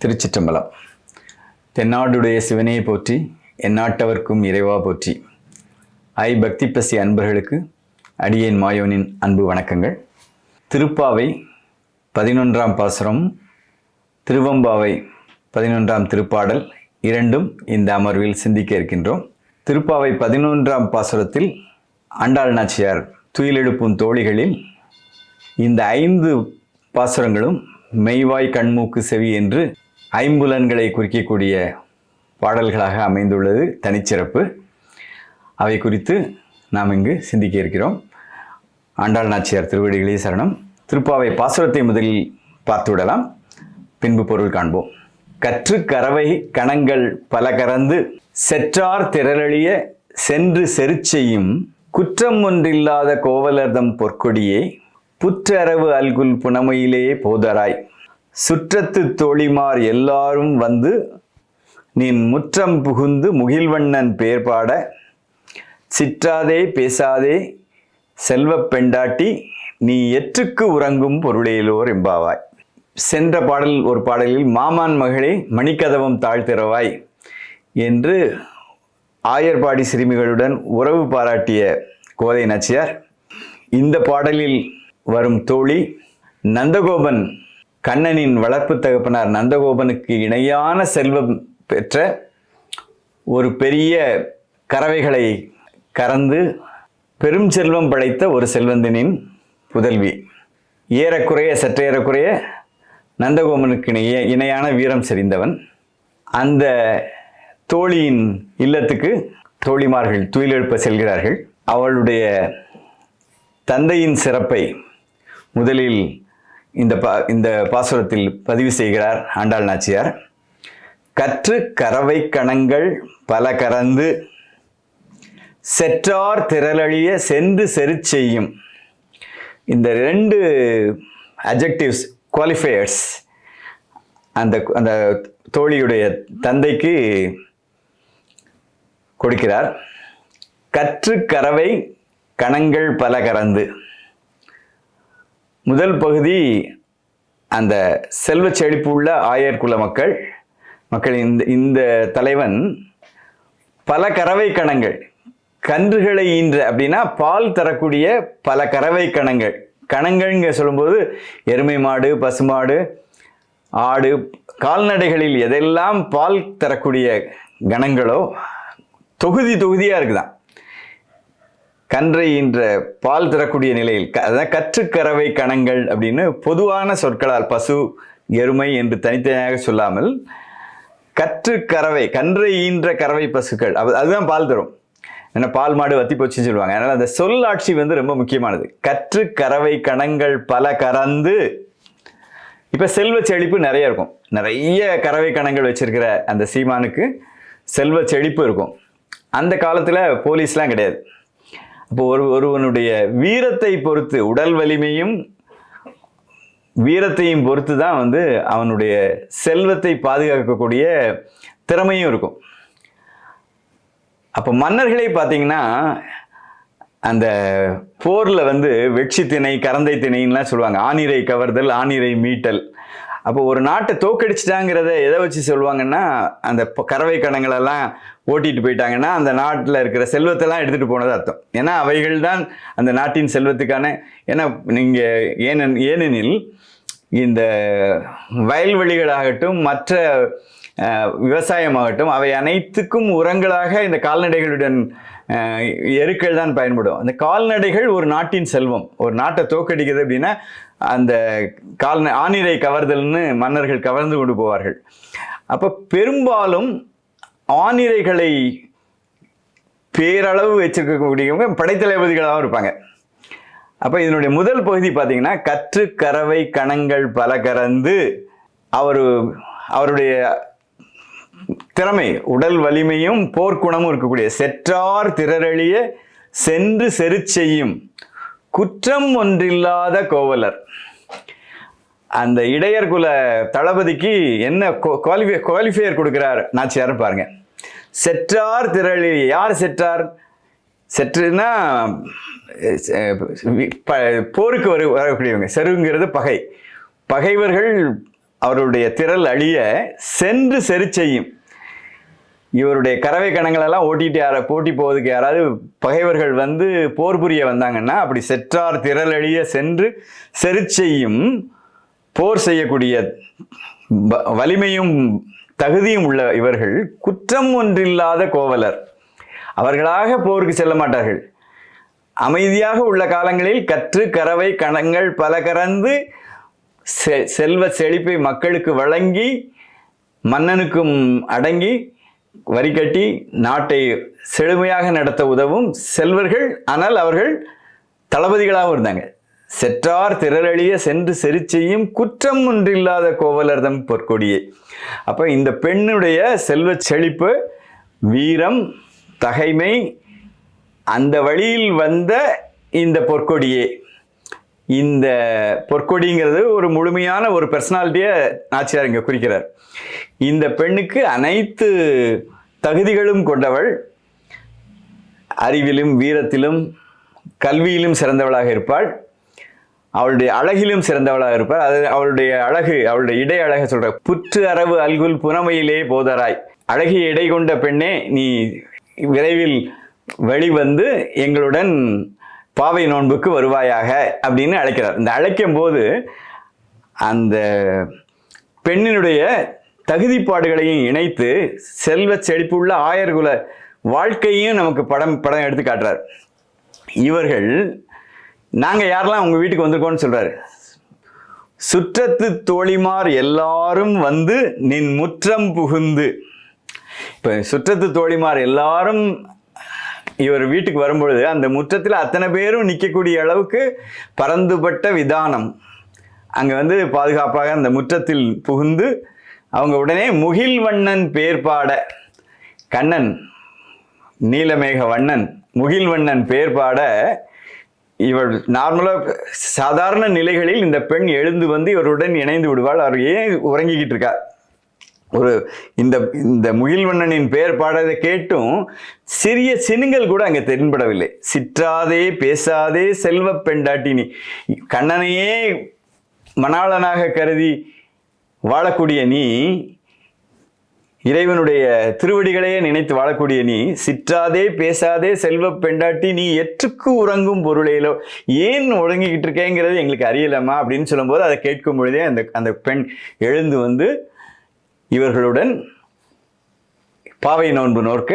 திருச்சிற்றம்பலம். தென்னாடுடைய சிவனையை போற்றி எந்நாட்டவர்க்கும் இறைவா போற்றி. ஐ பக்தி பசி அன்பர்களுக்கு அடியேன் மாயோனின் அன்பு வணக்கங்கள். திருப்பாவை பதினொன்றாம் பாசுரம் திருவம்பாவை பதினொன்றாம் திருப்பாடல் இரண்டும் இந்த அமர்வில் சிந்திக்க இருக்கின்றோம். திருப்பாவை பதினொன்றாம் பாசுரத்தில் ஆண்டாள் நாச்சியார் துயிலெழுப்பும் தோழிகளில் இந்த ஐந்து பாசுரங்களும் மெய்வாய் கண்மூக்கு செவி என்று ஐம்புலன்களை குறிக்கக்கூடிய பாடல்களாக அமைந்துள்ளது தனிச்சிறப்பு. அவை குறித்து நாம் இங்கு சிந்திக்க இருக்கிறோம். ஆண்டாள் நாச்சியார் திருவடிகளே சரணம். திருப்பாவை பாசுரத்தை முதலில் பார்த்துவிடலாம் பின்பு பொருள் காண்போம். கற்று கறவை கணங்கள் பல கறந்து செற்றார் திரளழிய சென்று செருச்செய்யும் குற்றம் ஒன்றில்லாத கோவலர்தம் பொற்கொடியே புற்றரவு அல்குல் புனமையிலேயே போதராய். சுற்றத்து தோழிமார் எல்லாரும் வந்து நின் முற்றம் புகுந்து முகில்வண்ணன் பேர் பாட சிற்றாதே பேசாதே செல்வப் பெண்டாட்டி நீ எற்றுக்கு உறங்கும் பொருளையிலோர் எம்பாவாய் சென்ற பாடல் ஒரு பாடலில் மாமான் மகளே மணிக்கதவம் தாழ்த்திறவாய் என்று ஆயர்பாடி சிறுமிகளுடன் உறவு பாராட்டிய கோதை நாச்சியார். இந்த பாடலில் வரும் தோழி நந்தகோபன் கண்ணனின் வளர்ப்பு தகப்பனார் நந்தகோபனுக்கு இணையான செல்வம் பெற்ற ஒரு பெரிய கறவைகளை கறந்து பெரும் செல்வம் படைத்த ஒரு செல்வந்தனின் புதல்வி. ஏறக்குறைய சற்றேறக்குறைய நந்தகோபனுக்கு இணைய இணையான வீரம் செறிந்தவன். அந்த தோழியின் இல்லத்துக்கு தோழிமார்கள் துயிலெழுப்ப செல்கிறார்கள். அவளுடைய தந்தையின் சிறப்பை முதலில் இந்த பா இந்த பாசுரத்தில் பதிவு செய்கிறார் ஆண்டாள் நாச்சியார். கற்று கறவை கணங்கள் பல கறந்து செற்றார் திரளழிய சென்று செருச்செய்யும் இந்த ரெண்டு அஜெக்டிவ்ஸ் குவாலிஃபையர்ஸ் அந்த அந்த தோழியுடைய தந்தைக்கு கொடுக்கிறார். கற்று கறவை கணங்கள் பல கறந்து முதல் பகுதி அந்த செல்வ செழிப்பு உள்ள ஆயர் குல மக்கள். மக்கள் இந்த இந்த தலைவன் பல கறவை கணங்கள். கன்றுகளை ஈன்ற அப்படின்னா பால் தரக்கூடிய பல கறவை கணங்கள். கணங்கள்ங்க சொல்லும்போது எருமை மாடு பசுமாடு ஆடு கால்நடைகளில் எதெல்லாம் பால் தரக்கூடிய கணங்களோ தொகுதி தொகுதியாக இருக்குதான். கன்றை ஈன்ற பால் தரக்கூடிய நிலையில் க- அதான் கற்றுக்கறவை கணங்கள் அப்படின்னு பொதுவான சொற்களால் பசு எருமை என்று தனித்தனியாக சொல்லாமல் கற்றுக்கறவை கன்றை ஈன்ற கறவை பசுக்கள் அது அதுதான் பால் தரும். ஏன்னா பால் மாடு வத்தி போச்சுன்னு சொல்லுவாங்க. அதனால் அந்த சொல்லாட்சி வந்து ரொம்ப முக்கியமானது. கற்று கறவை கணங்கள் பல கறந்து இப்போ செல்வ செழிப்பு நிறைய இருக்கும். நிறைய கறவை கணங்கள் வச்சிருக்கிற அந்த சீமானுக்கு செல்வ செழிப்பு இருக்கும். அந்த காலத்தில் போலீஸ்லாம் கிடையாது. அப்போ ஒரு ஒருவனுடைய வீரத்தை பொறுத்து உடல் வலிமையும் வீரத்தையும் பொறுத்து தான் வந்து அவனுடைய செல்வத்தை பாதுகாக்கக்கூடிய திறமையும் இருக்கும். அப்போ மன்னர்களே பார்த்தீங்கன்னா அந்த போரில் வந்து வெட்சி திணை கரந்தை திணைன்னுலாம் சொல்லுவாங்க. ஆணிரை கவர்தல் ஆணிரை மீட்டல். அப்போ ஒரு நாட்டை தோக்கடிச்சிட்டாங்கிறத எதை வச்சு சொல்லுவாங்கன்னா அந்த கறவை கணங்களெல்லாம் ஓட்டிட்டு போயிட்டாங்கன்னா அந்த நாட்டில் இருக்கிற செல்வத்தெல்லாம் எடுத்துகிட்டு போனது அர்த்தம். ஏன்னா அவைகள் தான் அந்த நாட்டின் செல்வத்துக்கான ஏன்னா நீங்கள் ஏனென் ஏனெனில் இந்த வயல்வெளிகளாகட்டும் மற்ற விவசாயமாகட்டும் அவை அனைத்துக்கும் உரங்களாக இந்த கால்நடைகளுடன் எருக்கள் தான் பயன்படும். அந்த கால்நடைகள் ஒரு நாட்டின் செல்வம். ஒரு நாட்டை தோக்கடிக்கிறது அப்படின்னா அந்த கால் ஆணிரை கவர்தல்னு மன்னர்கள் கவர்ந்து கொண்டு போவார்கள். அப்போ பெரும்பாலும் ஆணிரைகளை பேரளவு வச்சிருக்கக்கூடியவங்க படைத்தளபதிகளாகவும் இருப்பாங்க. அப்போ இதனுடைய முதல் பகுதி பார்த்தீங்கன்னா கற்று கறவை கணங்கள் பல கறந்து அவர் அவருடைய திறமை உடல் வலிமையும் போர்க்குணமும் இருக்கக்கூடிய செற்றார் திறரழிய சென்று செருச்செய்யும் குற்றம் ஒன்றில்லாத கோவலர். அந்த இடையர் குல தளபதிக்கு என்ன குவாலிஃபை குவாலிஃபையர் கொடுக்குறார் நாச்சியார் பாருங்க. செற்றார் திரளி யார் செற்றார்? செற்றுனா போருக்கு வரு வரக்கூடியவங்க செருங்கிறது பகை. பகைவர்கள் அவருடைய திரள் அழிய சென்று செரு செய்யும் இவருடைய கறவை கணங்களெல்லாம் ஓட்டிட்டு யார போட்டி போவதுக்கு யாராவது பகைவர்கள் வந்து போர் புரிய வந்தாங்கன்னா அப்படி செற்றார் திரளழிய சென்று செருச்செய்யும் போர் செய்யக்கூடிய வலிமையும் தகுதியும் உள்ள இவர்கள் குற்றம் ஒன்றில்லாத கோவலர். அவர்களாக போருக்கு செல்ல மாட்டார்கள். அமைதியாக உள்ள காலங்களில் கற்று கறவை கணங்கள் பல கறந்து செ- செல்வ செழிப்பை மக்களுக்கு வழங்கி மன்னனுக்கும் அடங்கி வரி கட்டி நாட்டை செழுமையாக நடத்த உதவும் செல்வர்கள் ஆனால் அவர்கள் தளபதிகளாகவும் இருந்தாங்க. செற்றார் திரளழிய சென்று செரிச்செய்யும் குற்றம் ஒன்றில்லாத கோவலர்தம் பொற்கொடியே. அப்போ இந்த பெண்ணுடைய செல்வ செழிப்பு வீரம் தகைமை அந்த வழியில் வந்த இந்த பொற்கொடியே. இந்த பொற்கொடிங்கிறது ஒரு முழுமையான ஒரு பர்சனாலிட்டியை நாச்சியார் இங்கே குறிக்கிறார். இந்த பெண்ணுக்கு அனைத்து தகுதிகளும் கொண்டவள் அறிவிலும் வீரத்திலும் கல்வியிலும் சிறந்தவளாக இருப்பாள். அவளுடைய அழகிலும் சிறந்தவளாக இருப்பாள். அது அவளுடைய அழகு அவளுடைய இடை அழக சொல்ற புற்று அரவு அல்குல் புனமையிலே போதராய். அழகிய இடை கொண்ட பெண்ணே நீ விரைவில் வெளிவந்து எங்களுடன் பாவை நோன்புக்கு வருவாயாக அப்படின்னு அழைக்கிறார். இந்த அழைக்கும் போது அந்த பெண்ணினுடைய தகுதிப்பாடுகளையும் இணைத்து செல்வ செழிப்புள்ள ஆயர்குல வாழ்க்கையும் நமக்கு படம் படம் எடுத்து காட்டுறார். இவர்கள் நாங்கள் யாரெல்லாம் உங்கள் வீட்டுக்கு வந்திருக்கோம்னு சொல்கிறார் சுற்றத்து தோழிமார் எல்லாரும் வந்து நின் முற்றம் புகுந்து. இப்போ சுற்றத்து தோழிமார் எல்லாரும் இவர் வீட்டுக்கு வரும்பொழுது அந்த முற்றத்தில் அத்தனை பேரும் நிற்கக்கூடிய அளவுக்கு பரந்துபட்ட விதானம். அங்கே வந்து பாதுகாப்பாக அந்த முற்றத்தில் புகுந்து அவங்க உடனே முகில்வண்ணன் பேர் கண்ணன் நீலமேக வண்ணன் முகில்வண்ணன் பேர்பாட இவள் நார்மலாக சாதாரண நிலைகளில் இந்த பெண் எழுந்து வந்து இவருடன் இணைந்து விடுவாள். அவர் ஏன் உறங்கிக்கிட்டு இருக்கார்? ஒரு இந்த இந்த முகில்வண்ணனின் பெயர் பாடதை கேட்டும் சிறிய சினுங்கள் கூட அங்கே தென்படவில்லை. சிற்றாதே பேசாதே செல்வ பெண்டாட்டினி. கண்ணனையே மணாளனாக கருதி வாழக்கூடிய நீ இறைவனுடைய திருவடிகளையே நினைத்து வாழக்கூடிய நீ சிற்றாதே பேசாதே செல்வ பெண்டாட்டி நீ எற்றுக்கு உறங்கும் பொருளையிலோ ஏன் உறங்கிக்கிட்டு இருக்கேங்கிறது எங்களுக்கு அறியலாமா அப்படின்னு சொல்லும்போது அதை கேட்கும் பொழுதே அந்த அந்த பெண் எழுந்து வந்து இவர்களுடன் பாவை நோன்பு நோர்க்க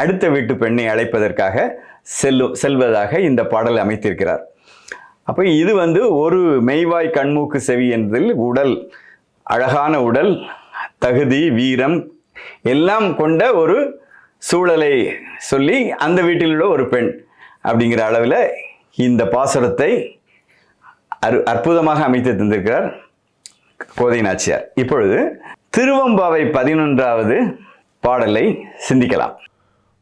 அடுத்த வீட்டு பெண்ணை அழைப்பதற்காக செல்லு செல்வதாக இந்த பாடல் அமைத்திருக்கிறார். அப்போ இது வந்து ஒரு மெய்வாய் கண்மூக்கு செவி என்பதில் உடல் அழகான உடல் தகுதி வீரம் எல்லாம் கொண்ட ஒரு சூழலை சொல்லி அந்த வீட்டில் உள்ள ஒரு பெண் அப்படிங்கிற அளவில் இந்த பாசுரத்தை அரு அற்புதமாக அமைத்து தந்திருக்கிறார் கோதை நாச்சியார். இப்பொழுது திருவம்பாவை பதினொன்றாவது பாடலை சிந்திக்கலாம்.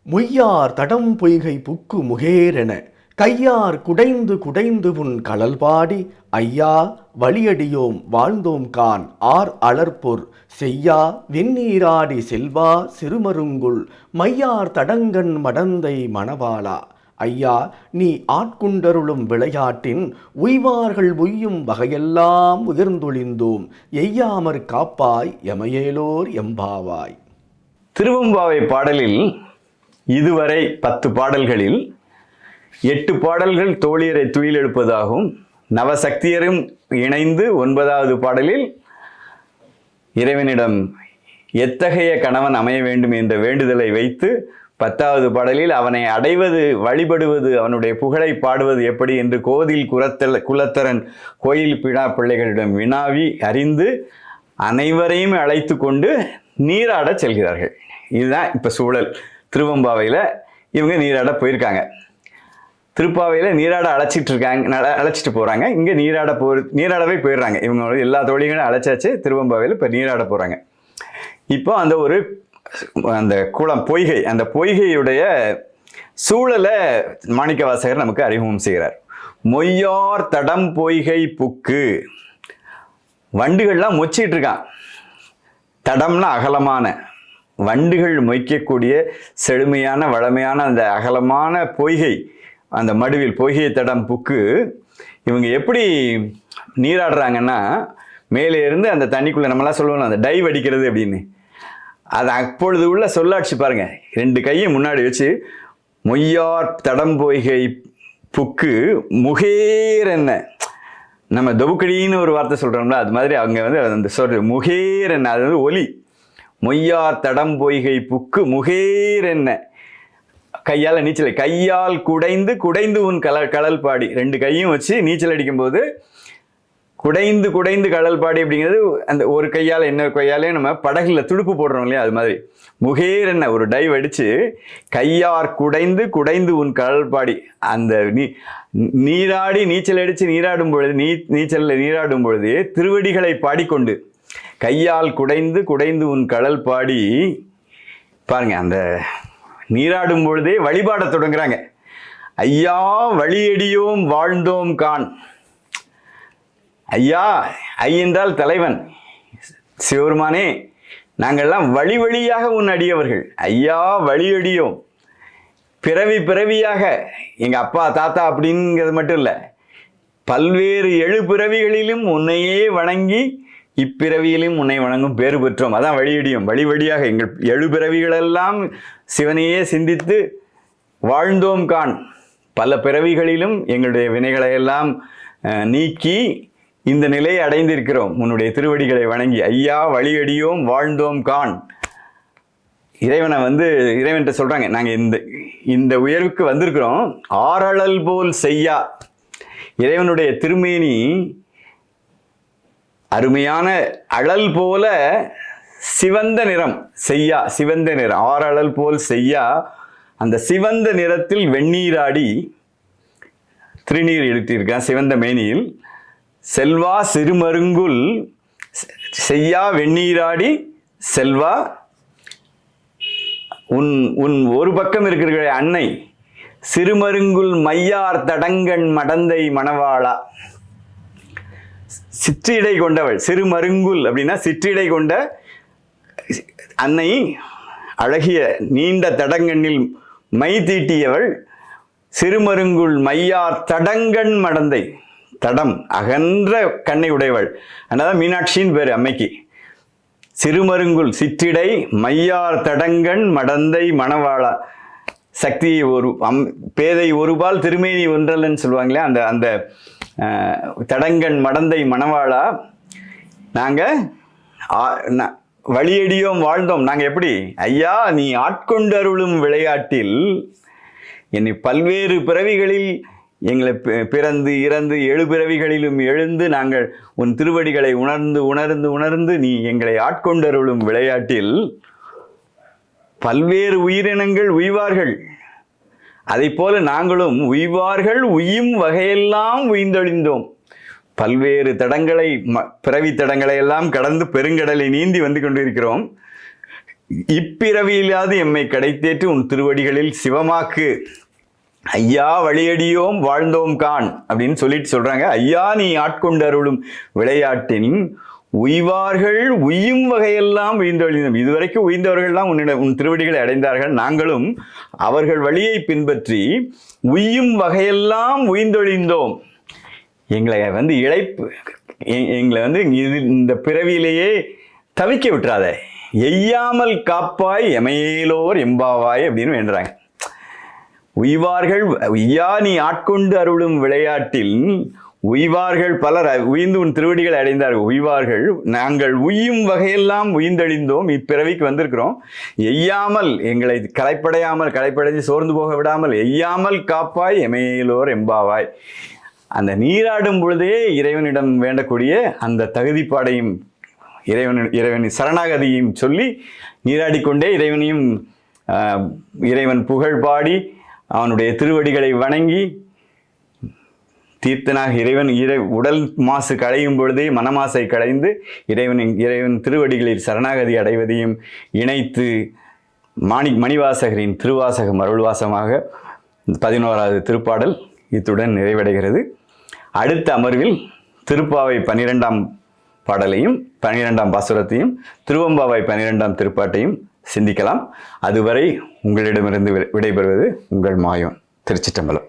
முய்யார் தடம் பொய்கை புக்கு முகேரென கையார் குடைந்து குடைந்து உன் கழல் பாடி ஐயா வழியடியோம் வாழ்ந்தோம் கான் ஆர் அலர்பொர் செய்யா வெந்நீராடி செல்வா சிறுமருங்குள் மையார் தடங்கன் மடந்தை மணவாளா. ஐயா நீ ஆட்குண்டருளும் விளையாட்டின் உய்வார்கள் உய்யும் வகையெல்லாம் உயர்ந்தொழிந்தோம் எய்யாமற் காப்பாய் எமையேலோர் எம்பாவாய். திருவம்பாவை பாடலில் இதுவரை பத்து பாடல்களில் எட்டு பாடல்கள் தோழியரை துயில் எழுப்பதாகவும் நவசக்தியரும் இணைந்து ஒன்பதாவது பாடலில் இறைவனிடம் எத்தகைய கணவன் அமைய வேண்டும் என்ற வேண்டுதலை வைத்து பத்தாவது பாடலில் அவனை அடைவது வழிபடுவது அவனுடைய புகழை பாடுவது எப்படி என்று கோதில் குரத்தல் குலத்தரன் கோயில் பிழா பிள்ளைகளிடம் வினாவி அறிந்து அனைவரையும் அழைத்து கொண்டு நீராடச் செல்கிறார்கள். இதுதான் இப்போ சூழல். திருவம்பாவையில் இவங்க நீராட போயிருக்காங்க. திருப்பாவையில் நீராட அழைச்சிட்டு இருக்காங்க நட- அழைச்சிட்டு போகிறாங்க இங்கே நீராட போ நீராடவே போயிடுறாங்க. இவங்க எல்லா தோழிகளும் அழைச்சாச்சு திருவம்பாவையில் இப்போ நீராட போகிறாங்க இப்போ அந்த ஒரு அந்த குளம் பொய்கை அந்த பொய்கையுடைய சூழலை மாணிக்க வாசகர் நமக்கு அறிமுகம் செய்கிறார். மொய்யார் தடம் பொய்கை புக்கு. வண்டுகள்லாம் மொச்சிட்டு இருக்கான். தடம்னா அகலமான. வண்டுகள் மொய்க்கக்கூடிய செழுமையான வளமையான அந்த அகலமான பொய்கை அந்த மடுவில் பொய்கை தடம் புக்கு. இவங்க எப்படி நீராடுறாங்கன்னா மேலே இருந்து அந்த தண்ணிக்குள்ளே நம்மளாம் சொல்லுவோம் அந்த டைவ் அடிக்கிறது அப்படின்னு. அது அப்பொழுது உள்ள சொல்லாட்சி பாருங்க. ரெண்டு கையும் முன்னாடி வச்சு மொய்யார் தடம்பொய்கை புக்கு முகேர் என்ன? நம்ம தொபுக்கடின்னு ஒரு வார்த்தை சொல்கிறோம்ல அது மாதிரி அவங்க வந்து அந்த சொல் முகேர் என்ன? அது வந்து ஒலி. மொய்யார் தடம்பொய்கை புக்கு முகேர் என்ன? கையால் நீச்சல் கையால் குடைந்து குடைந்து உன் கலல் கடல் பாடி. ரெண்டு கையும் வச்சு நீச்சல் அடிக்கும்போது குடைந்து குடைந்து கடல் பாடி அப்படிங்கிறது அந்த ஒரு கையால் இன்னொரு கையாலே நம்ம படகுல துடுப்பு போடுறோம் இல்லையா? அது மாதிரி. முகேர் என்ன ஒரு டைவ் அடிச்சு கையார் குடைந்து குடைந்து உன் கடல் பாடி. அந்த நீ நீராடி நீச்சல் அடித்து நீராடும் பொழுது நீ நீச்சலில் நீராடும் பொழுது திருவடிகளை பாடிக்கொண்டு கையால் குடைந்து குடைந்து உன் கடல் பாடி. பாருங்க அந்த நீராடும் பொழுதே வழிபாட தொடங்குறாங்க. ஐயா வழியடியோம் வாழ்ந்தோம் கான் ஐயா ஐ என்றால் தலைவன். சிவருமானே நாங்கள்லாம் வழி வழியாக உன் அடியவர்கள். ஐயா வழியடியோம் பிறவி பிறவியாக. எங்கள் அப்பா தாத்தா அப்படிங்கிறது மட்டும் இல்லை. பல்வேறு எழு பிறவிகளிலும் உன்னையே வணங்கி இப்பிறவியிலும் உன்னை வணங்கும் பேறு பெற்றோம். அதான் வழியடியும் வழி வழியாக எங்கள் எழு பிறவிகளெல்லாம் சிவனையே சிந்தித்து வாழ்ந்தோம் கான் பல பிறவிகளிலும் எங்களுடைய வினைகளை எல்லாம் நீக்கி இந்த நிலையை அடைந்திருக்கிறோம். உன்னுடைய திருவடிகளை வணங்கி ஐயா வழியடியோம் வாழ்ந்தோம் கான் இறைவனை வந்து இறைவன்கிட்ட சொல்றாங்க நாங்க இந்த இந்த உயர்வுக்கு வந்திருக்கிறோம். ஆரழல் போல் செய்யா. இறைவனுடைய திருமேனி அருமையான அழல் போல சிவந்த நிறம் செய்யா சிவந்த நிறம். ஆறழல் போல் செய்யா அந்த சிவந்த நிறத்தில் வெந்நீராடி திருநீர் எடுத்திருக்கான் சிவந்த மேனியில். செல்வா சிறுமருங்குல் செ- செய்யா வெந்நீராடி செல்வா. உன் உன் ஒரு பக்கம் இருக்கிற அன்னை சிறுமருங்குல் மையார் தடங்கண் மடந்தை மணவாளா. சிற்றிடை கொண்டவள் சிறுமருங்குல் அப்படின்னா சிற்றிடை கொண்ட அன்னை அழகிய நீண்ட தடங்கண்ணில் மை தீட்டியவள் சிறுமருங்குள் மையார் தடங்கண் மடந்தை. தடம் அகன்ற கண்ணை உடையவள் அதனால மீனாட்சின்னு பேர் அம்மைக்கு. சிறுமருங்குல் சிற்றிடை மையார் தடங்கண் மடந்தை மணவாளா சக்தியை ஒரு அம் பேதை ஒருபால் திருமேனி ஒன்றல்லன்னு சொல்லுவாங்களே அந்த அந்த தடங்கண் மடந்தை மணவாளா. நாங்கள் வழியடியோம் வாழ்ந்தோம். நாங்கள் எப்படி? ஐயா நீ ஆட்கொண்டருளும் விளையாட்டில் என்னை பல்வேறு பிறவிகளில் எங்களை பிறந்து இறந்து எழுபிறவிகளிலும் எழுந்து நாங்கள் உன் திருவடிகளை உணர்ந்து உணர்ந்து உணர்ந்து நீ எங்களை ஆட்கொண்டருளும் விளையாட்டில் பல்வேறு உயிரினங்கள் உய்வார்கள். அதைப் போல நாங்களும் உய்வார்கள் உயும் வகையெல்லாம் உய்ந்தொழிந்தோம். பல்வேறு தடங்களை ம- பிறவி தடங்களை எல்லாம் கடந்து பெருங்கடலை நீந்தி வந்து கொண்டிருக்கிறோம். இப்பிறவியிலாவது எம்மை கடைத்தேற்று உன் திருவடிகளில் சிவமாக்கு. ஐயா வழியடியோம் வாழ்ந்தோம் கான் அப்படின்னு சொல்லிட்டு சொல்றாங்க. ஐயா நீ ஆட்கொண்டருளும் விளையாட்டின் உய்வார்கள் உய்யும் வகையெல்லாம் உயிர்ந்தொழிந்தோம் இதுவரைக்கும் உயிர்ந்தவர்கள்லாம் உன்னிடம் உன் திருவடிகளை அடைந்தார்கள். நாங்களும் அவர்கள் வழியை பின்பற்றி உய்யும் வகையெல்லாம் உய்ந்தொழிந்தோம். எங்களை வந்து இழைப்பு எ- எங்களை வந்து இது இந்த பிறவியிலேயே தவிக்க விட்டுறாத. எய்யாமல் காப்பாய் எமையிலோர் எம்பாவாய் அப்படின்னு வேண்டுறாங்க. உய்வார்கள் உய்யா நீ ஆட்கொண்டு அருளும் விளையாட்டில் உய்வார்கள் பலர் உய்ந்து உன் திருவடிகளை அடைந்தார்கள். உய்வார்கள் நாங்கள் உய்யும் வகையெல்லாம் உய்ந்தழிந்தோம். இப்பிறவிக்கு வந்திருக்கிறோம். எய்யாமல் எங்களை களைப்படையாமல் களைப்படைந்து சோர்ந்து போக விடாமல் எய்யாமல் காப்பாய் எமையிலோர் எம்பாவாய். அந்த நீராடும் பொழுதே இறைவனிடம் வேண்டக்கூடிய அந்த தகுதிப்பாடையும் இறைவன் இறைவனின் சரணாகதியையும் சொல்லி நீராடிக்கொண்டே இறைவனையும் இறைவன் புகழ் பாடி அவனுடைய திருவடிகளை வணங்கி தீர்த்தனாக இறைவன் இறை உடல் மாசு களையும் பொழுதே மனமாசை களைந்து இறைவனின் இறைவன் திருவடிகளில் சரணாகதி அடைவதையும் இணைத்து மாணி மணிவாசகரின் திருவாசகம் அருள்வாசமாக பதினோராவது திருப்பாடல் இத்துடன் நிறைவடைகிறது. அடுத்த அமர்வில் திருப்பாவை பன்னிரெண்டாம் பாடலையும் பன்னிரெண்டாம் பாசுரத்தையும் திருவம்பாவை பன்னிரெண்டாம் திருப்பாட்டையும் சிந்திக்கலாம். அதுவரை உங்களிடமிருந்து விடை- விடைபெறுவது உங்கள் மாயோன் திருச்சிற்றம்பலம்.